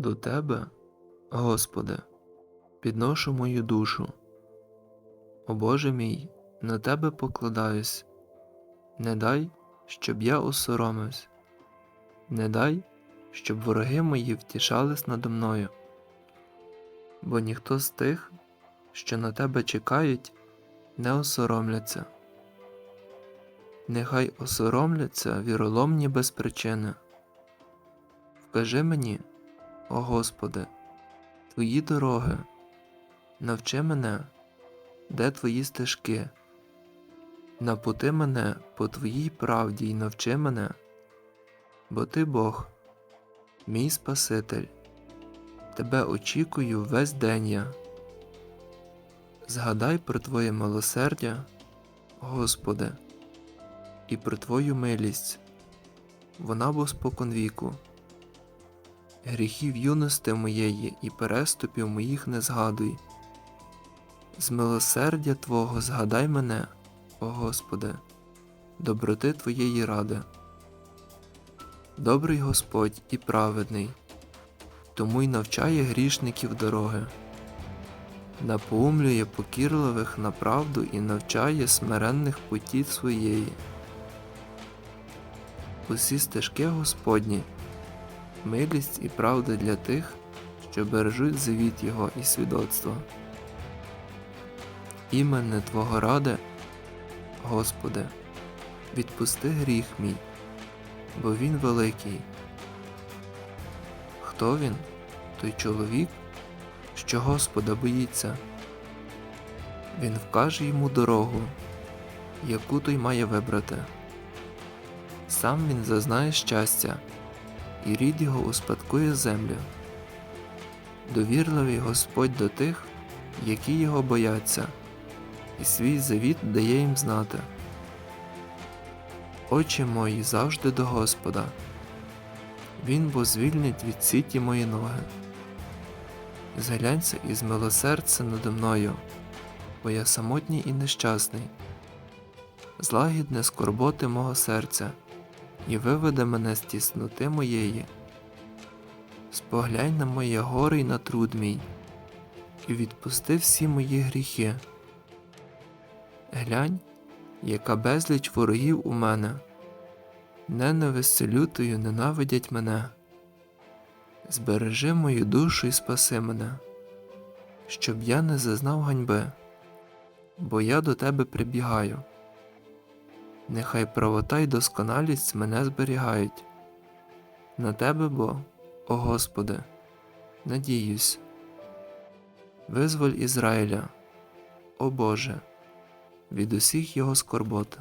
До Тебе, Господи, підношу мою душу. О Боже мій, на Тебе покладаюсь, не дай, щоб я осоромився, не дай, щоб вороги мої втішались надо мною. Бо ніхто з тих, що на тебе чекають, не осоромляться. Нехай осоромляться віроломні без причини. Вкажи мені, о Господи, Твої дороги, навчи мене, де Твої стежки, напути мене по Твоїй правді й навчи мене, бо Ти Бог, мій Спаситель, Тебе очікую весь день я. Згадай про Твоє милосердя, Господи, і про Твою милість, вона бо споконвіку. Гріхів юності моєї і переступів моїх не згадуй. З милосердя Твого згадай мене, о Господи, доброти Твоєї ради. Добрий Господь і праведний, тому й навчає грішників дороги, напоумлює покірливих на правду і навчає смиренних путі своєї. Усі стежки Господні милість і правда для тих, що бережуть завіт Його і свідоцтво. Імене Твого ради, Господи, відпусти гріх мій, бо він великий. Хто він, той чоловік, що Господа боїться? Він вкаже йому дорогу, яку той має вибрати. Сам він зазнає щастя і рід його успадкує землю. Довірливий Господь до тих, які його бояться, і свій завіт дає їм знати. Очі мої завжди до Господа, Він бо звільнить від сіті мої ноги. Зглянься і змилосердься надо мною, бо я самотній і нещасний, злагідне скорботи мого серця і виведе мене з тісноти моєї. Споглянь на моє горе й на труд мій, і відпусти всі мої гріхи. Глянь, яка безліч ворогів у мене, ненависті лютою ненавидять мене. Збережи мою душу і спаси мене, щоб я не зазнав ганьби, бо я до тебе прибігаю нехай правота й досконалість мене зберігають. На тебе бо, о Господи, надіюсь. Визволь Ізраїля, о Боже, від усіх його скорбот.